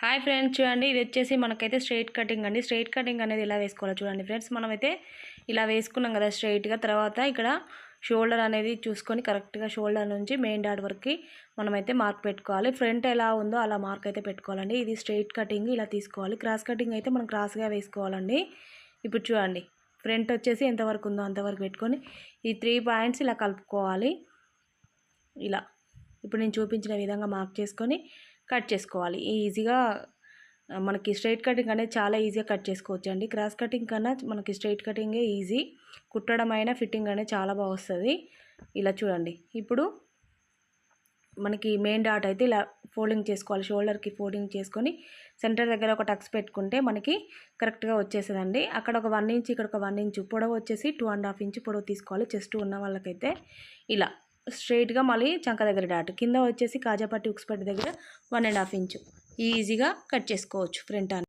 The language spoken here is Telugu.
హాయ్ ఫ్రెండ్స్ చూడండి ఇది వచ్చేసి మనకైతే స్ట్రైట్ కటింగ్ అండి. స్ట్రైట్ కటింగ్ అనేది ఇలా వేసుకోవాలి చూడండి ఫ్రెండ్స్. మనమైతే ఇలా వేసుకున్నాం కదా స్ట్రైట్గా. తర్వాత ఇక్కడ షోల్డర్ అనేది చూసుకొని కరెక్ట్గా షోల్డర్ నుంచి మెయిన్ డాట్ వరకు మనమైతే మార్క్ పెట్టుకోవాలి. ఫ్రంట్ ఎలా ఉందో అలా మార్క్ అయితే పెట్టుకోవాలండి. ఇది స్ట్రైట్ కటింగ్ ఇలా తీసుకోవాలి. క్రాస్ కటింగ్ అయితే మనం క్రాస్గా వేసుకోవాలండి. ఇప్పుడు చూడండి ఫ్రంట్ వచ్చేసి ఎంతవరకు ఉందో అంతవరకు పెట్టుకొని ఈ త్రీ పాయింట్స్ ఇలా కలుపుకోవాలి. ఇలా. ఇప్పుడు నేను చూపించిన విధంగా మార్క్ చేసుకొని కట్ చేసుకోవాలి. ఈజీగా మనకి స్ట్రైట్ కటింగ్ అనేది చాలా ఈజీగా కట్ చేసుకోవచ్చు అండి క్రాస్ కటింగ్ కన్నా మనకి స్ట్రైట్ కటింగే ఈజీ. కుట్టడం అయినా ఫిట్టింగ్ అనేది చాలా బాగా వస్తుంది. ఇలా చూడండి. ఇప్పుడు మనకి మెయిన్ డాట్ అయితే ఇలా ఫోల్డింగ్ చేసుకోవాలి. షోల్డర్కి ఫోల్డింగ్ చేసుకొని సెంటర్ దగ్గర ఒక టక్స్ పెట్టుకుంటే మనకి కరెక్ట్గా వచ్చేసేదండి అక్కడ ఒక వన్ ఇంచ్ ఇక్కడ ఒక వన్ ఇంచ్ పొడవు వచ్చేసి టూ అండ్ హాఫ్ ఇంచ్ పొడవు తీసుకోవాలి. చెస్ట్ ఉన్న వాళ్ళకైతే ఇలా. స్ట్రైట్గా మళ్ళీ చంక దగ్గర డాట్. కింద వచ్చేసి కాజాపట్టి ఉక్స్పట్టి దగ్గర వన్ అండ్ హాఫ్ ఇంచు. ఈజీగా కట్ చేసుకోవచ్చు ఫ్రంట్ అని